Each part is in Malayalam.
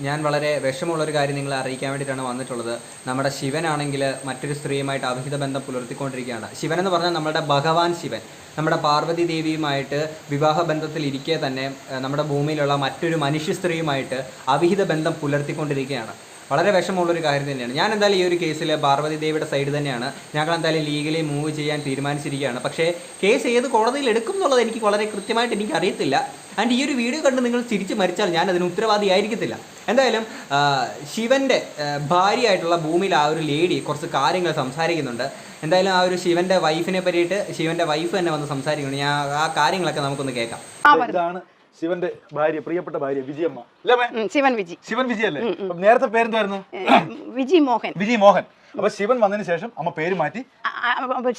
ഞാൻ വളരെ വിഷമമുള്ളൊരു കാര്യം നിങ്ങളെ അറിയിക്കാൻ വേണ്ടിയിട്ടാണ് വന്നിട്ടുള്ളത്. നമ്മുടെ ശിവനാണെങ്കിൽ മറ്റൊരു സ്ത്രീയുമായിട്ട് അവിഹിത ബന്ധം പുലർത്തിക്കൊണ്ടിരിക്കുകയാണ്. ശിവൻ എന്ന് പറഞ്ഞാൽ നമ്മുടെ ഭഗവാൻ ശിവൻ. നമ്മുടെ പാർവതി ദേവിയുമായിട്ട് വിവാഹ ബന്ധത്തിൽ ഇരിക്കെ തന്നെ നമ്മുടെ ഭൂമിയിലുള്ള മറ്റൊരു മനുഷ്യ സ്ത്രീയുമായിട്ട് അവിഹിത ബന്ധം പുലർത്തിക്കൊണ്ടിരിക്കുകയാണ്. വളരെ വിഷമമുള്ളൊരു കാര്യം തന്നെയാണ്. ഞാൻ എന്തായാലും ഈ ഒരു കേസിൽ പാർവതി ദേവിയുടെ സൈഡ് തന്നെയാണ്. ഞങ്ങൾ എന്തായാലും ലീഗലി മൂവ് ചെയ്യാൻ തീരുമാനിച്ചിരിക്കുകയാണ്. പക്ഷേ കേസ് ഏത് കോടതിയിൽ എടുക്കും എന്നുള്ളത് എനിക്ക് വളരെ കൃത്യമായിട്ട് എനിക്ക് അറിയത്തില്ല. ആൻഡ് ഈ ഒരു വീഡിയോ കണ്ട് നിങ്ങൾ ചിരിച്ച് മരിച്ചാൽ ഞാൻ അതിന് ഉത്തരവാദിയായിരിക്കത്തില്ല എന്തായാലും ശിവന്റെ ശിവന്റെ ഭാര്യയായിട്ടുള്ള ഭൂമിയിൽ ആ ഒരു ലേഡി കുറച്ച് കാര്യങ്ങൾ സംസാരിക്കുന്നുണ്ട്. എന്തായാലും ആ ഒരു ശിവന്റെ വൈഫിനെ പറ്റിയിട്ട് ശിവന്റെ വൈഫ് തന്നെ വന്ന് സംസാരിക്കുന്നു ഞാൻ ആ കാര്യങ്ങളൊക്കെ നമുക്കൊന്ന് കേൾക്കാം. ഇതാണ് ശിവന്റെ ഭാര്യ പ്രിയപ്പെട്ട ഭാര്യ വിജയമ്മ. അല്ലേ ശിവൻ വിജി. ശിവൻ വിജി അല്ലേ? നേരത്തെ പേരെന്തായിരുന്നു? വിജി മോഹൻ. വിജി മോഹൻ. അപ്പൊ ശിവൻ വന്നതിന് ശേഷം അമ്മ പേര് മാറ്റി.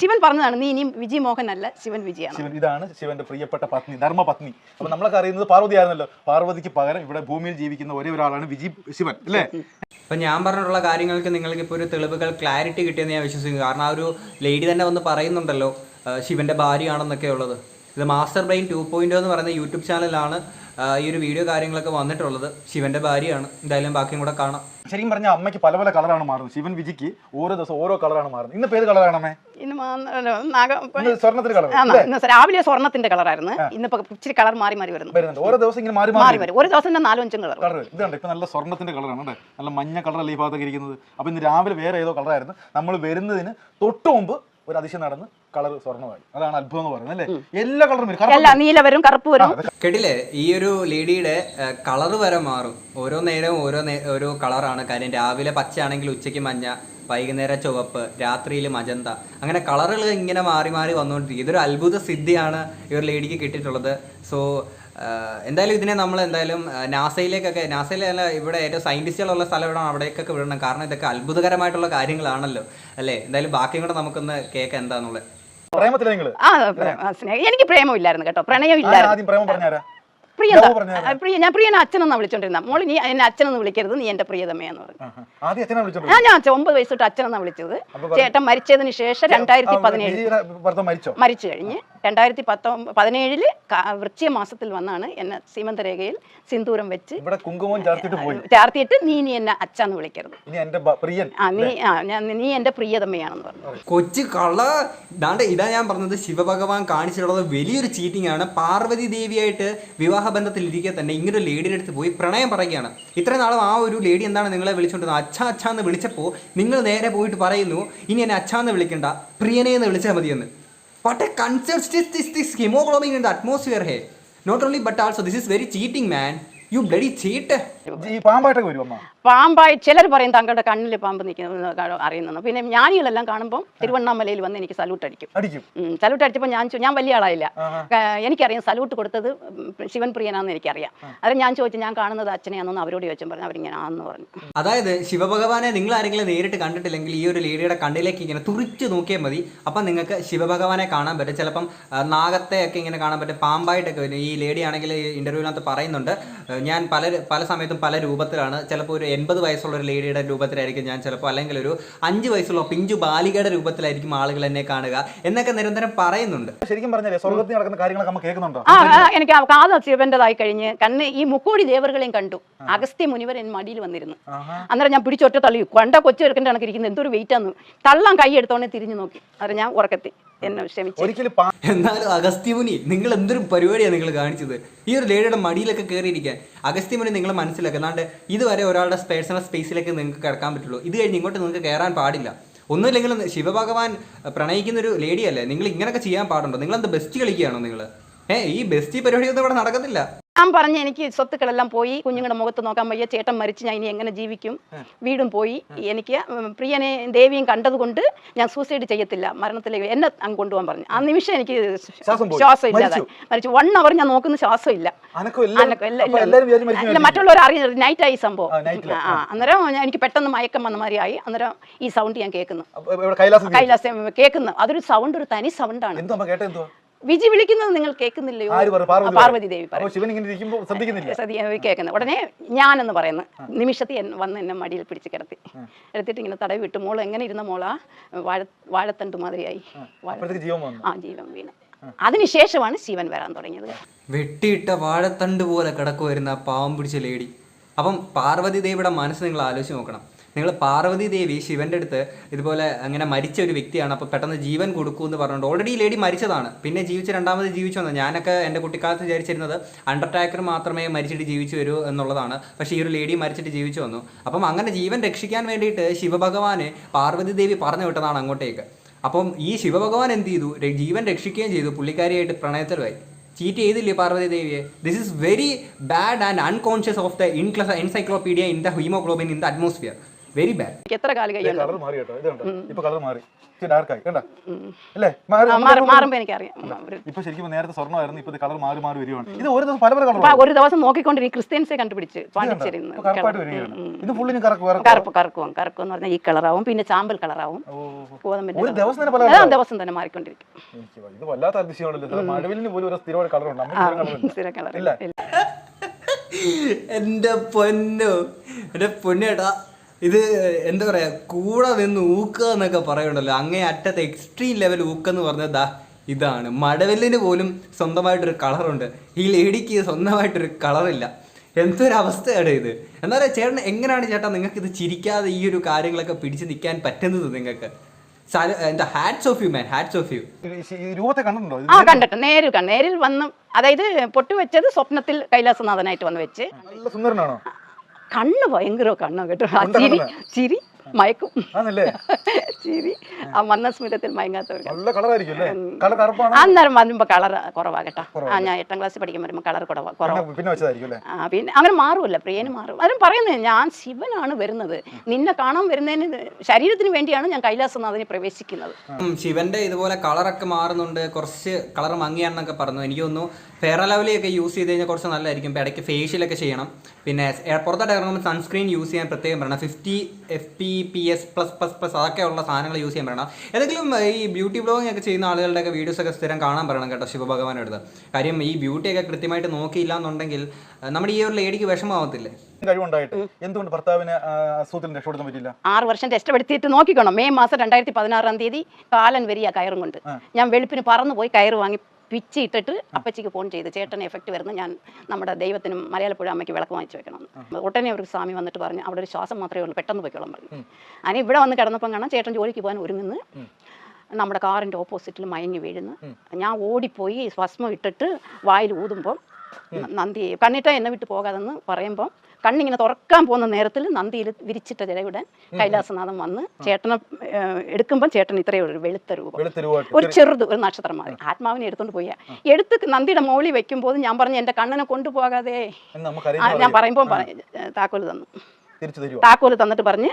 ശിവൻ പറഞ്ഞതാണ് നീ ഇനിയും വിജി മോഹൻ അല്ല ശിവൻ വിജയാണ്. ശിവൻ ഇതാണ് ശിവന്റെ പ്രിയപ്പെട്ട പത്നി ധർമ്മ പത്നി. അപ്പൊ നമ്മളൊക്കെ അറിയുന്നത് പാർവതി ആയിരുന്നല്ലോ. പാർവതിക്ക് പകരം ഇവിടെ ഭൂമിയിൽ ജീവിക്കുന്ന ഒരേ ഒരാളാണ് വിജി ശിവൻ അല്ലേ? അപ്പൊ ഞാൻ പറഞ്ഞിട്ടുള്ള കാര്യങ്ങൾക്ക് നിങ്ങൾക്ക് ഇപ്പോൾ ഒരു തെളിവുകൾ ക്ലാരിറ്റി കിട്ടിയെന്ന് ഞാൻ വിശ്വസിക്കുന്നു. കാരണം ആ ഒരു ലേഡി തന്നെ വന്ന് പറയുന്നുണ്ടല്ലോ ശിവന്റെ ഭാര്യയാണെന്നൊക്കെ ഉള്ളത് ഇത് മാസ്റ്റർ ബ്രെയിൻ ടു പോയിന്റ് എന്ന് പറയുന്ന യൂട്യൂബ് ചാനലാണ് ഈ ഒരു വീഡിയോ കാര്യങ്ങളൊക്കെ വന്നിട്ടുള്ളത്. ശിവന്റെ ഭാര്യയാണ്. എന്തായാലും ബാക്കിയും കൂടെ കാണാം. ശരിക്കും പറഞ്ഞാൽ അമ്മയ്ക്ക് പല പല കളറാണ് മാറുന്നത്. ശിവൻ വിജിക്ക് ഓരോ ദിവസം ഓരോ കളറാണ് മാറുന്നത്. ഇന്ന് പേര് കളറാണമ്മേ ഇന്ന് മാ- നാഗ- ഇന്ന് സ്വർണത്തിന് കളർ ആ, ഇന്ന് രാവിലെ സ്വർണത്തിന്റെ കളറായിരുന്നു ഇന്നിപ്പോ ഇച്ചിരി കളർ മാറി മാറി വരുന്നു. വരുന്നുണ്ട്. ഓരോ ദിവസം ഇങ്ങനെ മാറി മാറി മാറി വരും. ഒരു ദിവസം തന്നെ നാലും അഞ്ചും കളർ കളർ ഇത് കണ്ടോ? ഇപ്പൊ നല്ല സ്വർണത്തിന്റെ കളറാണ് അല്ലേ? നല്ല മഞ്ഞ കളറല്ലേ ഈ ഭാഗത്തൊക്കെ ഇരിക്കുന്നത്? അപ്പൊ ഇന്ന് രാവിലെ വേറെ ഏതോ കളറായിരുന്നു നമ്മൾ വരുന്നതിന് തൊട്ട് മുമ്പ് ഒരു അതിശയം നടന്ന് കളർ സ്വർണമായി. അതാണ് അത്ഭുതം എന്ന് പറയുന്നത് അല്ലേ? എല്ലാ കളറും വരും. നീല വരും കറുപ്പ് വരും. കേട്ടില്ലേ? ഈ ഒരു ലേഡിയുടെ കളർ വരെ മാറും. ഓരോ നേരവും ഓരോ ഓരോ കളറാണ്. കാര്യം രാവിലെ പച്ചയാണെങ്കിൽ ഉച്ചയ്ക്ക് മഞ്ഞ വൈകുന്നേരം ചുവപ്പ് രാത്രിയിൽ മജന്ത. അങ്ങനെ കളറുകൾ ഇങ്ങനെ മാറി മാറി വന്നുകൊണ്ടിരിക്കും. ഇതൊരു അത്ഭുത സിദ്ധിയാണ് ഈ ഒരു ലേഡിക്ക് കിട്ടിയിട്ടുള്ളത്. സോ എന്തായാലും ഇതിനെ നമ്മൾ എന്തായാലും നാസയിലേക്കൊക്കെ നാസയിലല്ല ഇവിടെ ഏറ്റവും സയന്റിസ്റ്റുകളുള്ള സ്ഥലം ഇവിടെ അവിടേക്കൊക്കെ വിടണം. കാരണം ഇതൊക്കെ അത്ഭുതകരമായിട്ടുള്ള കാര്യങ്ങളാണല്ലോ അല്ലേ? എന്തായാലും ബാക്കിയും കൂടെ നമുക്കൊന്ന് കേൾക്കാം എന്താന്നുള്ളത്. പ്രേമത്തിലെ നിങ്ങൾ ആ പ്രേ- സ്നേഹം എനിക്ക് പ്രേമമില്ലായിരുന്നു കേട്ടോ. പ്രണയം ഇല്ലായിരുന്നു ആദ്യം പ്രേമം പറഞ്ഞാരാ? പ്രിയത പ്രിയ ഞാൻ പ്രിയനെ അച്ഛനെന്ന് വിളിച്ചോണ്ടിരുന്ന. മോൾ നീ എന്നെ അച്ഛനെന്ന് വിളിക്കരുത് നീ എന്റെ പ്രിയതമയെന്ന് പറഞ്ഞു. ആ ഞാൻ അച്ഛൻ ഒമ്പത് വയസ്സ് തൊട്ട് അച്ഛനെന്നാ വിളിച്ചത്. ചേട്ടൻ മരിച്ചതിന് ശേഷം രണ്ടായിരത്തി പതിനേഴ് മരിച്ചു? കഴിഞ്ഞ്. രണ്ടായിരത്തി പത്തൊ പതിനേഴിൽ വൃശ്ചിക മാസത്തിൽ വന്നാണ് എന്നെ സീമന്തരേഖയിൽ സിന്ദൂരം വെച്ച് ഇവിടെ കുങ്കുമം ചേർത്തിട്ട് നീ നീ എന്നെ അച്ഛന്ന് വിളിക്കരുത്. നീ ഞാൻ നീ എന്റെ പ്രിയതമ്മയാണെന്ന് പറഞ്ഞു. കൊച്ചു കള്ള ദാണ്ട് ഇതാ ഞാൻ പറഞ്ഞത് ശിവഭഗവാൻ കാണിച്ചിട്ടുള്ളത് വലിയൊരു ചീറ്റിംഗ് ആണ്. പാർവതി ദേവിയായിട്ട് വിവാഹ ബന്ധത്തിൽ ഇരിക്കെ തന്നെ ഇങ്ങനൊരു ലേഡിയുടെ അടുത്ത് പോയി പ്രണയം പറയുകയാണ്. ഇത്രയും നാളും ആ ഒരു ലേഡി എന്താണ് നിങ്ങളെ വിളിച്ചുകൊണ്ടിരുന്നത് അച്ഛ അച്ഛാ എന്ന് വിളിച്ചപ്പോൾ നിങ്ങൾ നേരെ പോയിട്ട് പറയുന്നു ഇനി എന്നെ അച്ഛാ എന്ന് വിളിക്കണ്ട പ്രിയനെ എന്ന് വിളിച്ചാൽ മതിയെന്ന്. What a concept this this haemoglobin in the atmosphere hey not only but also this is very cheating man you bloody cheat പാമ്പായിട്ടൊക്കെ വരും പാമ്പായി ചിലർ പറയും തങ്ങളുടെ കണ്ണിൽ പാമ്പ് നിൽക്കുന്നത് അറിയുന്നു പിന്നെ ഞാനികളെല്ലാം കാണുമ്പോൾ തിരുവണ്ണാമലയിൽ വന്ന് എനിക്ക് സല്യൂട്ട് അടിക്കും. സല്യൂട്ട് അടിച്ചപ്പോൾ ഞാൻ ഞാൻ വലിയ ആളായില്ല. എനിക്കറിയാം സല്യൂട്ട് കൊടുത്തത് ശിവൻപ്രിയനാന്ന് ശിവൻ പ്രിയനാന്ന് എനിക്കറിയാം. അത് ഞാൻ ചോദിച്ചു ഞാൻ കാണുന്നത് അച്ഛനെയാണെന്ന് അവരോട് ചോദിച്ചു പറഞ്ഞു അവരിങ്ങനെ ആണെന്ന് പറഞ്ഞു. അതായത് ശിവഭഗവാനെ നിങ്ങൾ ആരെങ്കിലും നേരിട്ട് കണ്ടിട്ടില്ലെങ്കിൽ ഈ ഒരു ലേഡിയുടെ കണ്ണിലേക്ക് ഇങ്ങനെ തുറിച്ച് നോക്കിയാൽ മതി. അപ്പം നിങ്ങൾക്ക് ശിവഭഗവാനെ കാണാൻ പറ്റും. ചിലപ്പം നാഗത്തെ ഒക്കെ ഇങ്ങനെ കാണാൻ പറ്റും. പാമ്പായിട്ടൊക്കെ വരും. ഈ ലേഡി ആണെങ്കിൽ ഇന്റർവ്യൂവിനകത്ത് പറയുന്നുണ്ട്. ഞാൻ പല പല സമയത്തും പല രൂപത്തിലാണ്. ചിലപ്പോൾ ഒരു എൺപത് വയസ്സുള്ള ഒരു ലേഡിയുടെ രൂപത്തിലായിരിക്കും ഞാൻ ചിലപ്പോൾ അല്ലെങ്കിൽ ഒരു അഞ്ച് വയസ്സുള്ള പിഞ്ചു ബാലികയുടെ രൂപത്തിലായിരിക്കും ആളുകൾ എന്നെ കാണുക എന്നൊക്കെ നിരന്തരം പറയുന്നുണ്ട്. ശരിക്കും പറഞ്ഞാലേ സ്വർഗത്തിൽ നടക്കുന്ന കാര്യങ്ങളൊക്കെ അമ്മ കേൾക്കുന്നുണ്ടോ? ആ ആ, എനിക്ക് ആ കാത് ശിവന്റേതായി കഴിഞ്ഞ് കണ്ണ് ഈ മുക്കോടി ദേവറുകളെയും കണ്ടു. അഗസ്ത്യ മുനിവർ എൻ മടിയിൽ വന്നിരുന്നു. അന്നേരം ഞാൻ പിടിച്ചൊറ്റ തള്ളി. കണ്ട കൊച്ചു ചെറുക്കന്റെ കണക്കിരിക്കുന്നത് എന്തൊരു വെയിറ്റ് ആന്ന്. തള്ളാൻ കൈ എടുത്തോണ്ടേ തിരിഞ്ഞു നോക്കി. അന്നേരം ഞാൻ ഉറക്കത്തി എന്നെ ക്ഷമിച്ചു. എന്നാലും അഗസ്ത്യമുനി നിങ്ങൾ എന്തൊരു പരിപാടിയാണ് നിങ്ങൾ കാണിച്ചത്? ഈ ഒരു ലേഡിയുടെ മടിയിലൊക്കെ കയറിയിരിക്കാൻ അഗസ്ത്യമുനി നിങ്ങൾ മനസ്സിലാക്കുക അല്ലാണ്ട് ഇതുവരെ ഒരാളുടെ പേഴ്സണൽ സ്പേസിലേക്ക് നിങ്ങൾക്ക് കിടക്കാൻ പറ്റുള്ളൂ. ഇത് കഴിഞ്ഞ് ഇങ്ങോട്ട് നിങ്ങൾക്ക് കയറാൻ പാടില്ല. ഒന്നുമില്ലെങ്കിലും ശിവഭഗവാൻ പ്രണയിക്കുന്ന ഒരു ലേഡിയല്ലേ? നിങ്ങൾ ഇങ്ങനെയൊക്കെ ചെയ്യാൻ പാടുണ്ടോ? നിങ്ങൾ എന്ത് ബെസ്റ്റ് കളിക്കുകയാണോ നിങ്ങൾ? ഏ ഈ ബെസ്റ്റ് പരിപാടിയൊന്നും ഇവിടെ നടക്കത്തില്ല. ഞാൻ പറഞ്ഞ എനിക്ക് സ്വത്തുക്കളെല്ലാം പോയി കുഞ്ഞുങ്ങളുടെ മുഖത്ത് നോക്കാൻ വയ്യ ചേട്ടൻ മരിച്ച് ഞാൻ ഇനി എങ്ങനെ ജീവിക്കും? വീടും പോയി. എനിക്ക് പ്രിയനെ ദേവിയും കണ്ടതുകൊണ്ട് ഞാൻ സൂസൈഡ് ചെയ്യത്തില്ല. മരണത്തിലേക്ക് എന്നെ അങ്ങ് കൊണ്ടുപോകാൻ പറഞ്ഞു. ആ നിമിഷം എനിക്ക് ശ്വാസം ഇല്ലാതെ മരിച്ചു. വൺ അവർ ഞാൻ നോക്കുന്ന ശ്വാസം ഇല്ല. അല്ല മറ്റുള്ളവർ അറിയുന്നത് നൈറ്റ് ആയി സംഭവം. ആ, അന്നേരം ഞാൻ- എനിക്ക് പെട്ടെന്ന് മയക്കം വന്ന മാതിരി ആയി. അന്നേരം ഈ സൗണ്ട് ഞാൻ കേൾക്കുന്നു. കൈലാസം കേൾക്കുന്നു. അതൊരു സൗണ്ട് ഒരു തനി സൗണ്ടാണ് വിജി വിളിക്കുന്നത് നിങ്ങൾ കേൾക്കുന്നില്ലയോ? പാർവതി ദേവി പറയും. അപ്പൊ ശിവൻ ഇങ്ങനെ ഇരിക്കുമ്പോ ശ്രദ്ധിക്കുന്നില്ല? സതി കേൾക്കുന്നത് ഉടനെ ഞാനെന്ന് പറയുന്നു. നിമിഷത്തിൽ വന്ന് എന്നെ മടിയിൽ പിടിച്ച് കിടത്തി. എടുത്തിട്ട് ഇങ്ങനെ തടവി വിട്ടു. മോൾ എങ്ങനെ ഇരുന്ന മോളാ? വാഴ വാഴത്തണ്ട് മാതിരിയായി. വാഴ- ജീവൻ വന്നു. ആ ജീവൻ വീണ്. അതിനുശേഷമാണ് ശിവൻ വരാൻ തുടങ്ങിയത്. വെട്ടിയിട്ട വാഴത്തണ്ട് പോലെ കിടക്കുമായിരുന്ന ആ പാവം പിടിച്ച ലേഡി. അപ്പം പാർവതി ദേവിയുടെ മനസ്സ് നിങ്ങൾ ആലോചിച്ച് നോക്കണം. നിങ്ങൾ പാർവതി ദേവി ശിവന്റെ അടുത്ത് ഇതുപോലെ അങ്ങനെ മരിച്ച ഒരു വ്യക്തിയാണ്. അപ്പോൾ പെട്ടെന്ന് ജീവൻ കൊടുക്കൂ എന്ന് പറഞ്ഞുകൊണ്ട് ഓൾറെഡി ഈ ലേഡി മരിച്ചതാണ്. പിന്നെ ജീവിച്ച് രണ്ടാമത് ജീവിച്ചു വന്നത് ഞാനൊക്കെ എന്റെ കുട്ടിക്കാലത്ത് വിചാരിച്ചിരുന്നത് അണ്ടർടാക്കർ മാത്രമേ മരിച്ചിട്ട് ജീവിച്ചു വരൂ എന്നുള്ളതാണ്. പക്ഷേ ഈ ഒരു ലേഡി മരിച്ചിട്ട് ജീവിച്ചു വന്നു. അപ്പം അങ്ങനെ ജീവൻ രക്ഷിക്കാൻ വേണ്ടിയിട്ട് ശിവഭഗവാന് പാർവതി ദേവി പറഞ്ഞു വിട്ടതാണ് അങ്ങോട്ടേക്ക്. അപ്പം ഈ ശിവഭഗവാൻ എന്ത് ചെയ്തു? ജീവൻ രക്ഷിക്കുകയും ചെയ്തു. പുള്ളിക്കാരിയായിട്ട് പ്രണയത്തിലായി. ചീറ്റ് ചെയ്തില്ലേ പാർവതി ദേവിയെ? This is very bad and unconscious of the ഇൻക്ലസ് encyclopedia in the haemoglobin in the atmosphere very bad എത്ര കാൽ കളർ മാറി കേട്ടോ. ഇത് കണ്ടോ? ഇപ്പൊ കളർ മാറി. ഡാർക്കായി കണ്ട? അല്ലേ? എനിക്കറിയാം. ഇപ്പൊ ശരിക്കും നേരത്തെ സ്വർണമായിരുന്നു ഇപ്പൊ കളർ മാറി മാറി വരികയാണ്. ഇത് ഒരു ദിവസം പല പല കളർ ഒരു ദിവസം നോക്കിക്കൊണ്ടിരിക്കും ക്രിസ്ത്യൻസെ കണ്ടുപിടിച്ച് വരികയാണ്. ഇത് ഫുള്ളിന് കറക്ക് വേറെ കറുപ്പ് കറുക്കും കറുക്കും എന്ന് പറഞ്ഞാൽ ഈ കളറാവും പിന്നെ ചാമ്പൽ കളറാവും ഒരു ദിവസം തന്നെ പല ദിവസം തന്നെ മാറിക്കൊണ്ടിരിക്കും. ഇത് വല്ലാത്ത അതിശയമാണല്ലോ. മഴവിലിന് പോലും ഒരു സ്ഥിരമായ കളറുണ്ട് സ്ഥിര കളർ ഇല്ല. എന്റെ പൊന്നു. എന്റെ പൊന്നേട്ടാ ഇത് എന്താ പറയാ കൂടെ നിന്ന് ഊക്കുക എന്നൊക്കെ പറയുണ്ടല്ലോ അങ്ങേ അറ്റത്തെ എക്സ്ട്രീം ലെവൽ ഊക്കെന്ന് പറഞ്ഞാൽ ദാ ഇതാണ്. മടവെല്ലിന് പോലും സ്വന്തമായിട്ടൊരു കളറുണ്ട്. ഈ ലേഡിക്ക് സ്വന്തമായിട്ടൊരു കളറില്ല. എന്തൊരു അവസ്ഥയാണ് ഇത്? എന്താ പറയുക ചേട്ടൻ എങ്ങനെയാണ് ചേട്ടാ നിങ്ങൾക്ക് ഇത് ചിരിക്കാതെ ഈ ഒരു കാര്യങ്ങളൊക്കെ പിടിച്ചു നിൽക്കാൻ പറ്റുന്നത് നിങ്ങൾക്ക്? എന്താ hats off you man hats off you രൂപത്തെ കണ്ടിട്ടുണ്ടോ? ആ കണ്ടിട്ട് നേരിൽ കണ്ടു നേരിൽ വന്ന് അതായത് പൊട്ട് വെച്ചത് സ്വപ്നത്തിൽ കൈലാസനാഥനായിട്ട് വന്ന് വെച്ച്. നല്ല സുന്ദരനാണോ? കണ്ണ് ഭയങ്കര കണ്ണ് കേട്ടോ ആ ഉണ്ട് ചിരി കണ്ണ്. ചിരി മയക്കും. ആണല്ലേ? ചിരി. ആ മയങ്ങാത്തവർക്ക് കളറായിരിക്കും കളർ കറുപ്പാണ്? അന്നേരം വരുമ്പോ കളർ കുറവാ കേട്ടോ ആ ഞാൻ എട്ടാം ക്ലാസ്സിൽ പഠിക്കാൻ വരുമ്പോൾ കളർ കുറവാ കുറവാ. പിന്നെ- പിന്നെ ആ പിന്നെ അങ്ങനെ മാറുമല്ല പ്രിയന് മാറും. അവരും പറയുന്നത് ഞാൻ ശിവനാണ് വരുന്നത്. നിന്നെ കാണാൻ വരുന്നതിന് ശരീരത്തിന് വേണ്ടിയാണ് ഞാൻ കൈലാസനാഥനെ പ്രവേശിക്കുന്നത്. ശിവന്റെ ഇതുപോലെ കളറൊക്കെ മാറുന്നുണ്ട്. കുറച്ച് കളർ മങ്ങിയാണെന്നൊക്കെ പറഞ്ഞു. എനിക്ക് തോന്നുന്നു ഫെയർ ലവലിയൊക്കെ യൂസ് ചെയ്ത് കഴിഞ്ഞാൽ കുറച്ച് നല്ലതായിരിക്കും. ഇടയ്ക്ക് ഫേഷ്യലൊക്കെ ചെയ്യണം. പിന്നെ പുറത്തോട്ട് ഇറങ്ങുമ്പോൾ സൺസ്ക്രീൻ യൂസ് ചെയ്യാൻ പ്രത്യേകം പറയണം. Fifty F P P S plus plus plus അതൊക്കെ ഉള്ള സാധനങ്ങൾ യൂസ് ചെയ്യാൻ പറയണം. ഏതെങ്കിലും ഈ ബ്യൂട്ടി ബ്ലോഗിംഗ് ഒക്കെ ചെയ്യുന്ന ആളുകളുടെയൊക്കെ വീഡിയോസ് ഒക്കെ സ്ഥിരം കാണാൻ പറയണം കേട്ടോ ശിവഭഗവാന്റെ അടുത്ത്. കാര്യം ഈ ബ്യൂട്ടിയൊക്കെ കൃത്യമായിട്ട് നോക്കിയില്ല എന്നുണ്ടെങ്കിൽ നമ്മുടെ ഈ ഒരു ലേഡിക്ക് വിഷമാവത്തില്ലേ കഴിവുണ്ടായിട്ട് എന്തുകൊണ്ട് ഭർത്താവിന് ആ, അസുഖത്തിൽ രക്ഷപ്പെടുത്താൻ പറ്റില്ല ആറ് വർഷം ടെസ്റ്റ് എടുത്തിട്ട് നോക്കിക്കണം. മെയ് മാസം രണ്ടായിരത്തി പതിനാറാം തീയതി കാലൻ വരിക കയറും കൊണ്ട്. ഞാൻ വെളുപ്പിന് പറന്നു പോയി കയറ് വാങ്ങി പിച്ചി ഇട്ടിട്ട് അപ്പച്ചിക്ക് ഫോൺ ചെയ്ത് ചേട്ടൻ എഫക്റ്റ് വരുന്നു ഞാൻ നമ്മുടെ ദൈവത്തിനും മലയാളപ്പുഴ അമ്മയ്ക്ക് വിളക്ക് വാങ്ങിച്ചു വെക്കണം ഉടനെ അവർക്ക് സ്വാമി വന്നിട്ട് പറഞ്ഞു അവിടെ ഒരു ശ്വാസം മാത്രമേ ഉള്ളൂ പെട്ടെന്ന് പോയിക്കോളാൻ പറഞ്ഞു. അതിന് ഇവിടെ വന്ന് കിടന്നപ്പം കാണാം ചേട്ടൻ ജോലിക്ക് പോകാൻ ഒരുങ്ങുന്നു. നമ്മുടെ കാറിന്റെ ഓപ്പോസിറ്റിൽ മയങ്ങി വീഴുന്നു. ഞാൻ ഓടിപ്പോയി ഭസ്മം ഇട്ടിട്ട് വായിൽ ഊതുമ്പം നന്ദി. കണ്ണിട്ട എന്നെ വിട്ട് പോകാതെന്ന് പറയുമ്പോൾ കണ്ണിങ്ങനെ തുറക്കാൻ പോകുന്ന നേരത്തിൽ നന്ദിയിൽ വിരിച്ചിട്ട ജലയുടൻ കൈലാസനാഥൻ വന്ന് ചേട്ടനെ എടുക്കുമ്പോൾ എടുക്കുമ്പം ചേട്ടൻ ഇത്രയേ ഉള്ളൂ വെളുത്ത രൂപം. ഒരു ചെറുത് ഒരു നക്ഷത്രം മാറി. ആത്മാവിനെ എടുത്തോണ്ട് പോയ. എടുത്ത് നന്ദിയുടെ മോളി വെക്കുമ്പോൾ ഞാൻ പറഞ്ഞു എന്റെ കണ്ണനെ കൊണ്ടുപോകാതെ. ഞാൻ പറയുമ്പോൾ താക്കോൽ തന്നു. താക്കോൽ തന്നിട്ട് പറഞ്ഞ്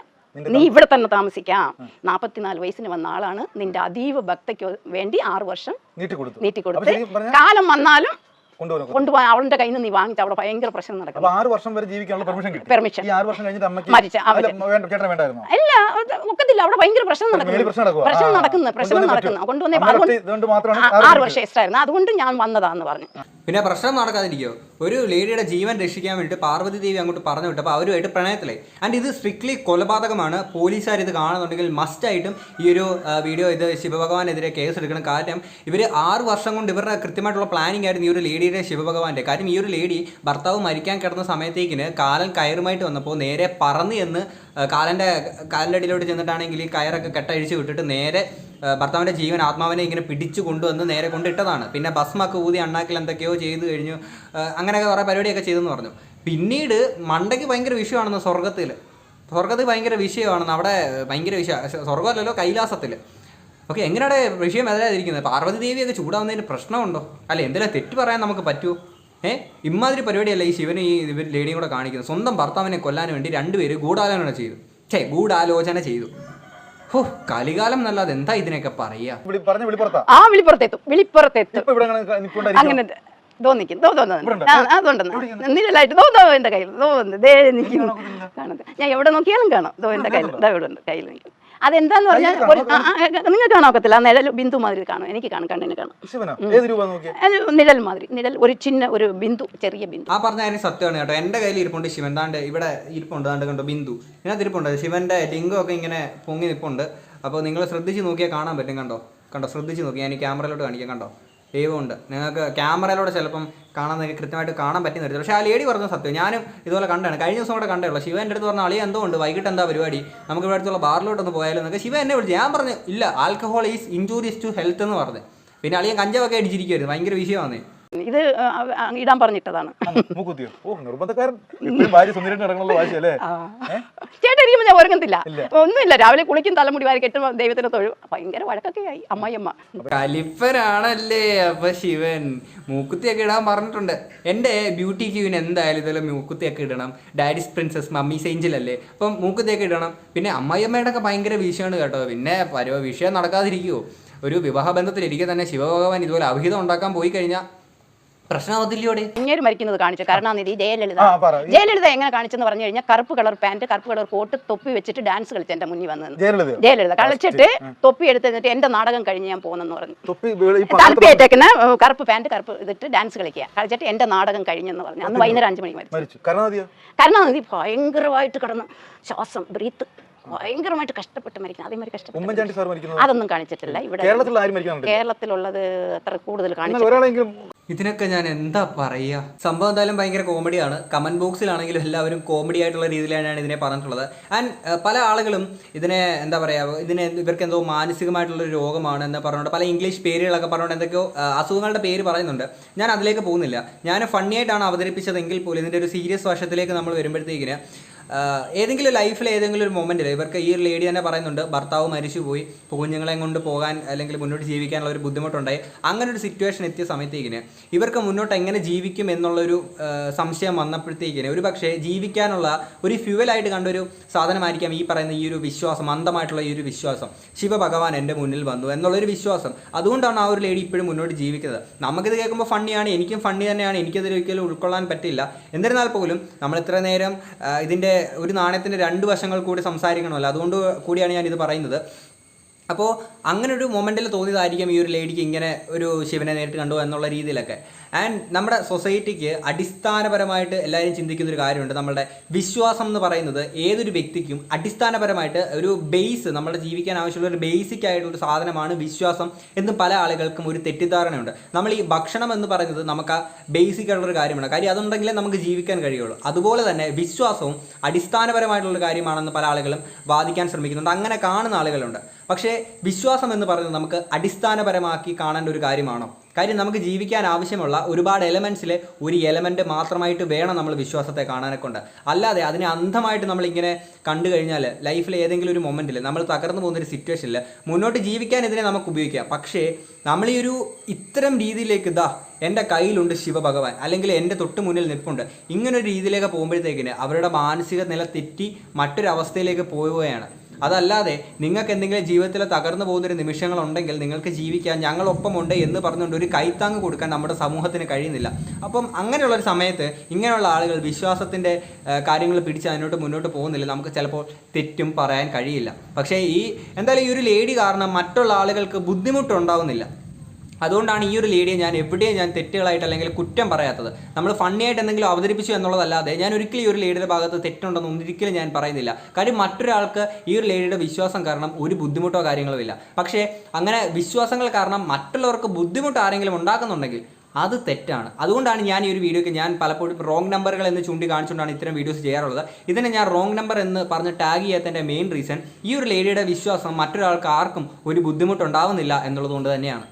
നീ ഇവിടെ തന്നെ താമസിക്കാം. നാൽപ്പത്തിനാല് വയസ്സിന് വന്ന ആളാണ്. നിന്റെ അതീവ ഭക്തയ്ക്ക് വേണ്ടി ആറു വർഷം നീട്ടി കൊടുത്തു അപ്പൊ നീട്ടിക്കൊടുത്ത് കാലം വന്നാലും കൊണ്ടുപോകാൻ അവളുടെ കയ്യിൽ നിന്ന് നീ വാങ്ങിച്ച് അവിടെ ഭയങ്കര പ്രശ്നം നടക്കും ആറ് വർഷം വരെ ജീവിക്കാനുള്ള പെർമിഷൻ. ഈ ആറ് വർഷം കഴിഞ്ഞിട്ട് അമ്മയ്ക്ക് മരിച്ച അല്ല, വേണ്ട ചേട്ടൻ വേണ്ടായിരുന്നോ? അല്ല അത് ഒക്കത്തില്ല അവിടെ ഭയങ്കര പ്രശ്നം നടക്കുന്നു. പ്രശ്നം നടക്കുന്നു പ്രശ്നം നടക്കുന്നു. കൊണ്ടുവന്നേ ആറ് വർഷം. എക്സ്ട്രാ ആയിരുന്നു. അതുകൊണ്ട് ഞാൻ വന്നതാന്ന് പറഞ്ഞു. പിന്നെ പ്രശ്നം നടക്കാതിരിക്കോ. ഒരു ലേഡിയുടെ ജീവൻ രക്ഷിക്കാൻ വേണ്ടി പാർവതി ദേവി അങ്ങോട്ട് പറഞ്ഞു വിട്ടപ്പോൾ അവരുമായിട്ട് പ്രണയത്തിലായി. ആൻഡ് ഇത് സ്ട്രിക്ട്ലി കൊലപാതകമാണ്. പോലീസുകാർ ഇത് കാണുന്നുണ്ടെങ്കിൽ മസ്റ്റ് ആയിട്ടും ഈ ഒരു വീഡിയോ ഇത് ശിവഭഗവാനെതിരെ കേസ് എടുക്കണം. കാരണം ഇവർ ആറ് വർഷം കൊണ്ട് ഇവരുടെ കൃത്യമായിട്ടുള്ള പ്ലാനിങ് ആയിരുന്നു ഈ ഒരു ലേഡിയുടെ ശിവഭഗവാന്റെ. കാര്യം ഈ ഒരു ലേഡി ഭർത്താവ് മരിക്കാൻ കിടന്ന സമയത്തേക്കിന് കാലൻ കയറുമായിട്ട് വന്നപ്പോൾ നേരെ പറന്ന് എന്ന് കാലന്റെ കാലിന്റെ അടിയിലോട്ട് ചെന്നിട്ടാണെങ്കിൽ ഈ കയറൊക്കെ കെട്ടഴിച്ച് വിട്ടിട്ട് നേരെ ഭർത്താവിന്റെ ജീവൻ ആത്മാവിനെ ഇങ്ങനെ പിടിച്ചു കൊണ്ടുവന്ന് നേരെ കൊണ്ടിട്ടതാണ്. പിന്നെ ഭസ്മൊക്കെ ഊതി അണ്ണാക്കിൽ എന്തൊക്കെയോ ചെയ്തു കഴിഞ്ഞു. അങ്ങനെയൊക്കെ കുറേ പരിപാടിയൊക്കെ ചെയ്തെന്ന് പറഞ്ഞു. പിന്നീട് മണ്ടയ്ക്ക് ഭയങ്കര വിഷയമാണെന്ന് സ്വർഗത്തിൽ സ്വർഗത്തിൽ ഭയങ്കര വിഷയമാണെന്ന് അവിടെ ഭയങ്കര വിഷയം. സ്വർഗമല്ലല്ലോ കൈലാസത്തിൽ ഓക്കെ എങ്ങനെയാണ് വിഷയം എതിരാതിരിക്കുന്നത് പാർവതി ദേവിയൊക്കെ ചൂടാവുന്നതിന് പ്രശ്നമുണ്ടോ? അല്ല എന്തെങ്കിലും തെറ്റ് പറയാൻ നമുക്ക് പറ്റുമോ ഏ? ഇമാതിരി പരിപാടിയല്ല ഈ ശിവനും ഈ ഇവർ ലേഡിയും കൂടെ കാണിക്കുന്നത്? സ്വന്തം ഭർത്താവിനെ കൊല്ലാൻ വേണ്ടി രണ്ടുപേര് ഗൂഢാലോചന ചെയ്തു. ഛേ ഗൂഢാലോചന ചെയ്തു. ഹോ കലികാലം എന്നല്ലാതെ എന്താ ഇതിനൊക്കെ പറയാ വിളി- പറഞ്ഞ വിളിപ്പുറത്താ. ആ വിളിപ്പുറത്തെത്തും വിളിപ്പുറത്തെത്തും. അങ്ങനെ തോന്നിക്കും? തോന്നുന്നു നിഴലായിട്ട് എന്റെ കയ്യിൽ. ദേ കാണുന്നത്. ഞാൻ എവിടെ നോക്കിയാലും കാണാം. എന്റെ കയ്യിൽ. ദോ ഇവിടെ ഉണ്ട്. കയ്യിൽ നിൽക്കും അതെന്താന്ന് പറഞ്ഞാൽ നിങ്ങൾ ആ നിഴൽ ബിന്ദു മാതിരി കാണും. എനിക്ക് കാണും. കണ്ണിന് കാണും. നിഴൽ മാതിരി. നിഴൽ ഒരു ചിന്ന ഒരു ബിന്ദു ചെറിയ ബിന്ദു. ആ പറഞ്ഞ കാര്യം സത്യമാണ് കേട്ടോ. എന്റെ കയ്യിൽ ഇരിപ്പുണ്ട് ശിവൻ. താണ്ട് ഇവിടെ ഇരിപ്പുണ്ട്. താണ്ട് കണ്ടോ? ബിന്ദു. ഇതിനകത്ത് ഇരിപ്പുണ്ട്. ശിവന്റെ ലിംഗം ഒക്കെ ഇങ്ങനെ പൊങ്ങി നിൽപ്പുണ്ട്. അപ്പോൾ നിങ്ങൾ ശ്രദ്ധിച്ച് നോക്കിയാൽ കാണാൻ പറ്റും കണ്ടോ? കണ്ടോ? ശ്രദ്ധിച്ച് നോക്കി. ഞാൻ ഈ ക്യാമറയിലോട്ട് കാണിക്കാം. കണ്ടോ? ദൈവമുണ്ട്. നിങ്ങൾക്ക് ക്യാമറയിലൂടെ ചിലപ്പം കാണാൻ നിങ്ങൾക്ക് കൃത്യമായിട്ട് കാണാൻ പറ്റുന്ന തരത്തിൽ പക്ഷേ ആ ലേഡി പറഞ്ഞ സത്യം ഞാനും ഇതുപോലെ കണ്ടാണ് കഴിഞ്ഞ ദിവസം കൂടെ കണ്ടേ ഉള്ളൂ. ശിവ എന്റെ അടുത്ത് പറഞ്ഞ അളി എന്തോ ഉണ്ട്? വൈകിട്ട് എന്താ പരിപാടി? നമുക്ക് ഇവിടെ അടുത്തുള്ള ബാറിലോട്ടൊന്ന് പോയാലും? എന്നൊക്കെ ശിവ എന്നെ വിളിച്ചു ഞാൻ പറഞ്ഞു ഇല്ല alcohol is injurious to health എന്ന് പറഞ്ഞു. പിന്നെ അളിയൻ കഞ്ചാവൊക്കെ അടിച്ചിരിക്കുമായിരുന്നു ഭയങ്കര വിഷയമാണ് ഇത് ഇടാൻ പറഞ്ഞിട്ടതാണ്. മൂക്കുത്തിയോ? ഓ നിർബന്ധക്കാരൻ. എപ്പോഴും ഭാര്യ സുന്ദരൻ വാശിയല്ലേ? ചേട്ടൻ ഇരിക്കുമ്പോൾ ഞാൻ ഒരുങ്ങത്തില്ല ഒന്നുമില്ല. രാവിലെ കുളിക്കും തലമുടി വാരി കെട്ടും ദൈവത്തിന് തൊഴു. ഭയങ്കര വഴക്കൊക്കെ ആയി അമ്മായിയമ്മ കലിപ്പനാണല്ലേ അപ്പൊ ശിവൻ. മൂക്കുത്തിയൊക്കെ ഇടാൻ പറഞ്ഞിട്ടുണ്ട്. എന്റെ ബ്യൂട്ടി ക്യൂവിന് എന്തായാലും ഇതെല്ലാം മൂക്കുത്തിയൊക്കെ ഇടണം. ഡാഡിസ് പ്രിൻസസ് മമ്മി സേഞ്ചൽ അല്ലേ? അപ്പം മൂക്കുത്തിയൊക്കെ ഇടണം. പിന്നെ അമ്മായിയമ്മയുടെ ഒക്കെ ഭയങ്കര വിഷയമാണ് കേട്ടോ. പിന്നെ പരോ വിഷയം നടക്കാതിരിക്കുമോ ഒരു വിവാഹ ബന്ധത്തിലിരിക്കെ തന്നെ ശിവഭഗവാൻ ഇതുപോലെ അഭിഹിതം ഉണ്ടാക്കാൻ പോയി കഴിഞ്ഞാൽ പ്രശ്നമാവത്തില്ലയോടെ? ഇങ്ങേര് മരിക്കുന്നത് കാണിച്ചു. കരുണാനിധി ജയലളിത. ജയലളിത എങ്ങനെ കാണിച്ചെന്ന് പറഞ്ഞു കഴിഞ്ഞാൽ കറുപ്പ് കളർ പാന്റ് കറുപ്പ് കളർ കോട്ട് തൊപ്പി വെച്ചിട്ട് ഡാൻസ് കളിച്ച് എന്റെ മുന്നിൽ വന്നത്. ജയലളിത. കളിച്ചിട്ട് തൊപ്പി എടുത്ത് എന്നിട്ട് എന്റെ നാടകം കഴിഞ്ഞ് ഞാൻ പോകുന്നെന്ന് പറഞ്ഞു. താല്പര്യേറ്റേക്കുന്ന കറുപ്പ് പാന്റ് കറുപ്പ് ഇതിട്ട് ഡാൻസ് കളിക്കുക. കളിച്ചിട്ട് എന്റെ നാടകം കഴിഞ്ഞെന്ന് പറഞ്ഞു. അന്ന് വൈകുന്നേരം അഞ്ചു മണിക്ക് മരിച്ചു. കരുണാനിധി ഭയങ്കരമായിട്ട് കിടന്ന് ശ്വാസം ബ്രീത്ത് ഭയങ്കരമായിട്ട് കഷ്ടപ്പെട്ട് മരിക്കുന്നത്. അതേമാതിരി കഷ്ടപ്പെട്ട് അതൊന്നും കാണിച്ചിട്ടില്ല. ഇവിടെ കേരളത്തിലുള്ളത് അത്ര കൂടുതൽ കാണിച്ചു ഇതിനൊക്കെ ഞാൻ എന്താ പറയുക സംഭവം എന്തായാലും ഭയങ്കര കോമഡിയാണ്. കമന്റ് ബോക്സിലാണെങ്കിലും എല്ലാവരും കോമഡി ആയിട്ടുള്ള രീതിയിലാണ് ഇതിനെ പറഞ്ഞിട്ടുള്ളത്. ആൻഡ് പല ആളുകളും ഇതിനെ എന്താ പറയുക ഇതിനെ ഇവർക്ക് എന്തോ മാനസികമായിട്ടുള്ള ഒരു രോഗമാണ് എന്ന് പറഞ്ഞുകൊണ്ട് പല ഇംഗ്ലീഷ് പേരുകളൊക്കെ പറഞ്ഞുകൊണ്ട് എന്തൊക്കെയോ അസുഖങ്ങളുടെ പേര് പറയുന്നുണ്ട്. ഞാൻ അതിലേക്ക് പോകുന്നില്ല. ഞാൻ ഫണ്ണി ആയിട്ടാണ് അവതരിപ്പിച്ചതെങ്കിൽ പോലും ഇതിന്റെ ഒരു സീരിയസ് വശത്തിലേക്ക് നമ്മൾ വരുമ്പോഴത്തേക്കിന് ഏതെങ്കിലും ലൈഫിൽ ഏതെങ്കിലും ഒരു മൊമെന്റിൽ ഇവർക്ക് ഈ ഒരു ലേഡി തന്നെ പറയുന്നുണ്ട് ഭർത്താവ് മരിച്ചുപോയി ഇപ്പോൾ കുഞ്ഞുങ്ങളെ കൊണ്ട് പോകാൻ അല്ലെങ്കിൽ മുന്നോട്ട് ജീവിക്കാനുള്ള ഒരു ബുദ്ധിമുട്ടുണ്ടായി. അങ്ങനെ ഒരു സിറ്റുവേഷൻ എത്തിയ സമയത്തേക്കിന് ഇവർക്ക് മുന്നോട്ട് എങ്ങനെ ജീവിക്കും എന്നുള്ളൊരു സംശയം വന്നപ്പോഴത്തേക്കിന് ഒരു പക്ഷേ ജീവിക്കാനുള്ള ഒരു ഫ്യൂവലായിട്ട് കണ്ടൊരു സാധനമായിരിക്കാം ഈ പറയുന്ന ഈ ഒരു വിശ്വാസം അന്ധമായിട്ടുള്ള ഈ ഒരു വിശ്വാസം. ശിവഭഗവാൻ എന്റെ മുന്നിൽ വന്നു എന്നുള്ളൊരു വിശ്വാസം. അതുകൊണ്ടാണ് ആ ഒരു ലേഡി ഇപ്പോഴും മുന്നോട്ട് ജീവിക്കുന്നത്. നമുക്കിത് കേൾക്കുമ്പോൾ ഫണ്ണിയാണ് എനിക്കും ഫണ്ണി തന്നെയാണ് എനിക്കതിൽ ഒരിക്കലും ഉൾക്കൊള്ളാൻ പറ്റില്ല. എന്നിരുന്നാൽ പോലും നമ്മൾ ഇത്ര നേരം ഇതിന്റെ ഒരു നാണയത്തിന്റെ രണ്ട് വശങ്ങൾ കൂടി സംസാരിക്കണമല്ലോ. അതുകൊണ്ട് കൂടിയാണ് ഞാൻ ഇത് പറയുന്നത്. അപ്പോൾ അങ്ങനെ ഒരു മൊമെന്റിൽ തോന്നിയതായിരിക്കും ഈ ഒരു ലേഡിക്ക് ഇങ്ങനെ ഒരു ശിവനെ നേരിട്ട് കണ്ടു എന്നുള്ള രീതിയിലൊക്കെ. ആൻഡ് നമ്മുടെ സൊസൈറ്റിക്ക് അടിസ്ഥാനപരമായിട്ട് എല്ലാവരും ചിന്തിക്കുന്ന ഒരു കാര്യമുണ്ട്. നമ്മുടെ വിശ്വാസം എന്ന് പറയുന്നത് ഏതൊരു വ്യക്തിക്കും അടിസ്ഥാനപരമായിട്ട് ഒരു ബേസ് നമ്മുടെ ജീവിക്കാൻ ആവശ്യമുള്ള ഒരു ബേസിക് ആയിട്ടുള്ള ഒരു സാധനമാണ് വിശ്വാസം എന്ന് പല ആളുകൾക്കും ഒരു തെറ്റിദ്ധാരണയുണ്ട്. നമ്മൾ ഈ ഭക്ഷണം എന്ന് പറയുന്നത് നമുക്ക് ആ ബേസിക് ആയിട്ടുള്ളൊരു കാര്യമാണ്. കാര്യം അതുണ്ടെങ്കിലേ നമുക്ക് ജീവിക്കാൻ കഴിയുള്ളൂ. അതുപോലെ തന്നെ വിശ്വാസവും അടിസ്ഥാനപരമായിട്ടുള്ളൊരു കാര്യമാണെന്ന് പല ആളുകളും വാദിക്കാൻ ശ്രമിക്കുന്നുണ്ട്. അങ്ങനെ കാണുന്ന ആളുകളുണ്ട്. പക്ഷേ വിശ്വാസം എന്ന് പറയുന്നത് നമുക്ക് അടിസ്ഥാനപരമാക്കി കാണേണ്ട ഒരു കാര്യമാണോ? കാര്യം നമുക്ക് ജീവിക്കാൻ ആവശ്യമുള്ള ഒരുപാട് എലമെൻസിൽ ഒരു എലമെന്റ് മാത്രമായിട്ട് വേണം നമ്മൾ വിശ്വാസത്തെ കാണാനെ കൊണ്ട് അല്ലാതെ അതിനെ അന്ധമായിട്ട് നമ്മളിങ്ങനെ കണ്ടു കഴിഞ്ഞാൽ ലൈഫിൽ ഏതെങ്കിലും ഒരു മൊമെന്റിൽ നമ്മൾ തകർന്നു പോകുന്ന ഒരു സിറ്റുവേഷനിൽ മുന്നോട്ട് ജീവിക്കാൻ ഇതിനെ നമുക്ക് ഉപയോഗിക്കാം. പക്ഷേ നമ്മൾ ഈ ഒരു ഇത്തരം രീതിയിലേക്ക് ഇതാ എന്റെ കയ്യിലുണ്ട് ശിവഭഗവാൻ അല്ലെങ്കിൽ എന്റെ തൊട്ട് മുന്നിൽ നിൽപ്പുണ്ട്. ഇങ്ങനൊരു രീതിയിലേക്ക് പോകുമ്പോഴത്തേക്കിന് അവരുടെ മാനസിക നില തെറ്റി മറ്റൊരവസ്ഥയിലേക്ക് പോവുകയാണ്. അതല്ലാതെ നിങ്ങൾക്ക് എന്തെങ്കിലും ജീവിതത്തിൽ തകർന്നു പോകുന്നൊരു നിമിഷങ്ങളുണ്ടെങ്കിൽ നിങ്ങൾക്ക് ജീവിക്കാൻ ഞങ്ങളൊപ്പമുണ്ട് എന്ന് പറഞ്ഞുകൊണ്ട് ഒരു കൈത്താങ് കൊടുക്കാൻ നമ്മുടെ സമൂഹത്തിന് കഴിയുന്നില്ല. അപ്പം അങ്ങനെയുള്ള ഒരു സമയത്ത് ഇങ്ങനെയുള്ള ആളുകൾ വിശ്വാസത്തിന്റെ കാര്യങ്ങൾ പിടിച്ച് അതിനോട്ട് മുന്നോട്ട് പോകുന്നില്ല. നമുക്ക് ചിലപ്പോൾ തെറ്റും പറയാൻ കഴിയില്ല. പക്ഷേ ഈ എന്തായാലും ഈ ഒരു ലേഡി കാരണം മറ്റുള്ള ആളുകൾക്ക് ബുദ്ധിമുട്ടുണ്ടാവുന്നില്ല. അതുകൊണ്ടാണ് ഈ ഒരു ലേഡിയെ ഞാൻ എവിടെയും ഞാൻ തെറ്റുകളായിട്ട് അല്ലെങ്കിൽ കുറ്റം പറയാത്തത്. നമ്മൾ ഫണ്ണിയായിട്ട് എന്തെങ്കിലും അവതരിപ്പിച്ചു എന്നുള്ളതല്ലാതെ ഞാൻ ഒരിക്കലും ഈ ഒരു ലേഡിയുടെ ഭാഗത്ത് തെറ്റുണ്ടെന്ന് ഒരിക്കലും ഞാൻ പറയുന്നില്ല. കാര്യം മറ്റൊരാൾക്ക് ഈ ഒരു ലേഡിയുടെ വിശ്വാസം കാരണം ഒരു ബുദ്ധിമുട്ടോ കാര്യങ്ങളോ ഇല്ല. പക്ഷേ അങ്ങനെ വിശ്വാസങ്ങൾ കാരണം മറ്റുള്ളവർക്ക് ബുദ്ധിമുട്ട് ആരെങ്കിലും ഉണ്ടാക്കുന്നുണ്ടെങ്കിൽ അത് തെറ്റാണ്. അതുകൊണ്ടാണ് ഞാൻ ഈ ഒരു വീഡിയോയ്ക്ക് ഞാൻ പലപ്പോഴും റോങ് നമ്പറുകൾ എന്ന് ചൂണ്ടിക്കാണിച്ചുകൊണ്ടാണ് ഇത്തരം വീഡിയോസ് ചെയ്യാറുള്ളത്. ഇതിനെ ഞാൻ റോങ് നമ്പർ എന്ന് പറഞ്ഞ് ടാഗ് ചെയ്യാത്തതിന്റെ മെയിൻ റീസൺ ഈ ഒരു ലേഡിയുടെ വിശ്വാസം മറ്റൊരാൾക്ക് ആർക്കും ഒരു ബുദ്ധിമുട്ടുണ്ടാവുന്നില്ല എന്നുള്ളതുകൊണ്ട് തന്നെയാണ്.